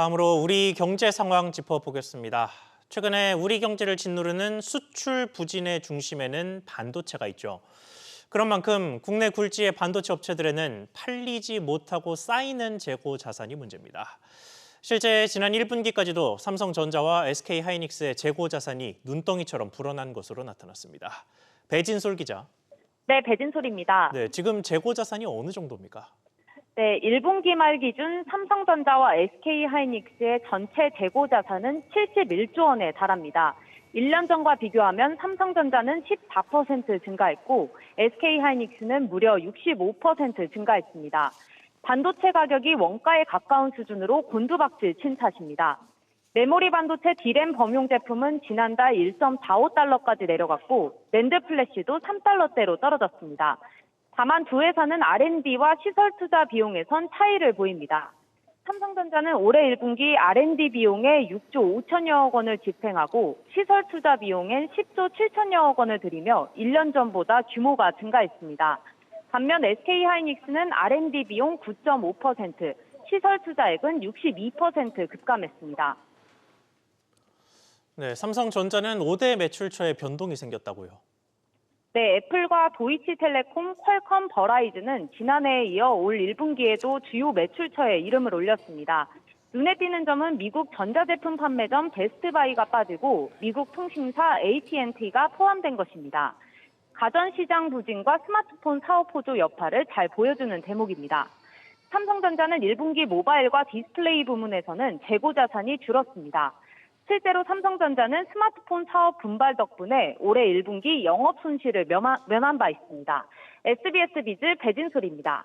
다음으로 우리 경제 상황 짚어보겠습니다. 최근에 우리 경제를 짓누르는 수출 부진의 중심에는 반도체가 있죠. 그런 만큼 국내 굴지의 반도체 업체들에는 팔리지 못하고 쌓이는 재고 자산이 문제입니다. 실제 지난 1분기까지도 삼성전자와 SK하이닉스의 재고 자산이 눈덩이처럼 불어난 것으로 나타났습니다. 배진솔 기자. 네, 배진솔입니다. 네, 지금 재고 자산이 어느 정도입니까? 네, 1분기 말 기준 삼성전자와 SK하이닉스의 전체 재고 자산은 71조 원에 달합니다. 1년 전과 비교하면 삼성전자는 14% 증가했고 SK하이닉스는 무려 65% 증가했습니다. 반도체 가격이 원가에 가까운 수준으로 곤두박질 친 탓입니다. 메모리 반도체 D램 범용 제품은 지난달 1.45달러까지 내려갔고 랜드 플래시도 3달러대로 떨어졌습니다. 다만 두 회사는 R&D와 시설 투자 비용에선 차이를 보입니다. 삼성전자는 올해 1분기 R&D 비용에 6조 5천여억 원을 집행하고 시설 투자 비용엔 10조 7천여억 원을 들이며 1년 전보다 규모가 증가했습니다. 반면 SK하이닉스는 R&D 비용 9.5%, 시설 투자액은 62% 급감했습니다. 네, 삼성전자는 5대 매출처에 변동이 생겼다고요. 네, 애플과 도이치텔레콤, 퀄컴, 버라이즈는 지난해에 이어 올 1분기에도 주요 매출처에 이름을 올렸습니다. 눈에 띄는 점은 미국 전자제품 판매점 베스트바이가 빠지고 미국 통신사 AT&T가 포함된 것입니다. 가전시장 부진과 스마트폰 사업 호조 여파를 잘 보여주는 대목입니다. 삼성전자는 1분기 모바일과 디스플레이 부문에서는 재고 자산이 줄었습니다. 실제로 삼성전자는 스마트폰 사업 분발 덕분에 올해 1분기 영업 손실을 면한, 면한 바 있습니다. SBS 비즈 배진솔입니다.